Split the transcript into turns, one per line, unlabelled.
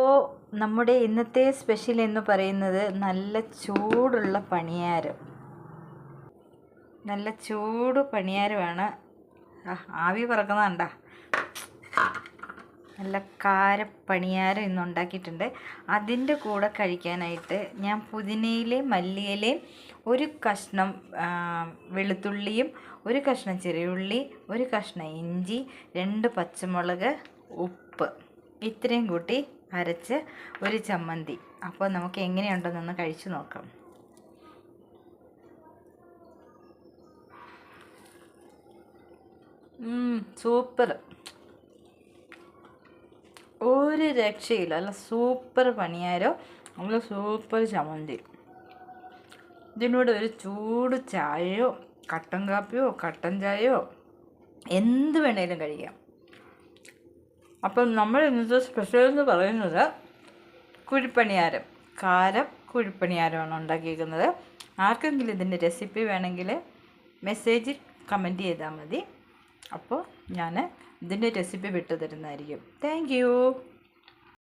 അപ്പോൾ നമ്മുടെ ഇന്നത്തെ സ്പെഷ്യൽ എന്ന് പറയുന്നത് നല്ല ചൂടുള്ള പണിയാരം. നല്ല ചൂട് പണിയാരമാണ്. ആവി പറക്കുന്നതാണ്ടാ നല്ല കാരപ്പണിയാരം ഇന്ന് ഉണ്ടാക്കിയിട്ടുണ്ട്. അതിന്റെ കൂടെ കഴിക്കാനായിട്ട് ഞാൻ പുതിനയിലയും മല്ലിയിലയും ഒരു കഷ്ണം വെളുത്തുള്ളിയും ഒരു കഷ്ണം ചെറിയുള്ളി ഒരു കഷ്ണം ഇഞ്ചി രണ്ട് പച്ചമുളക് ഉപ്പ്. ഇത്രയും കൂട്ടി അരച്ച് ഒരു ചമ്മന്തി. അപ്പോൾ നമുക്ക് എങ്ങനെയുണ്ടെന്നൊന്ന് കഴിച്ചു നോക്കാം. സൂപ്പർ ഒരു രക്ഷയില്ല. അല്ല സൂപ്പർ പണിയാരോ? നമ്മൾ സൂപ്പർ ചമ്മന്തി. ഇതിനോട് ഒരു ചൂട് ചായയോ കട്ടൻ കാപ്പിയോ കട്ടൻ ചായയോ എന്ത് വേണേലും കഴിക്കാം. അപ്പം നമ്മൾ ഇന്നത്തെ സ്പെഷ്യൽ എന്ന് പറയുന്നത് കുഴിപ്പണിയാരം. കാരം കുഴിപ്പണിയാരമാണ് ഉണ്ടാക്കിയിരിക്കുന്നത് ആർക്കെങ്കിലും ഇതിന്റെ റെസിപ്പി വേണമെങ്കിൽ മെസ്സേജിൽ കമന്റ് ചെയ്താൽ മതി. അപ്പോൾ ഞാൻ ഇതിന്റെ റെസിപ്പി വിട്ടു തരുന്നതായിരിക്കും താങ്ക്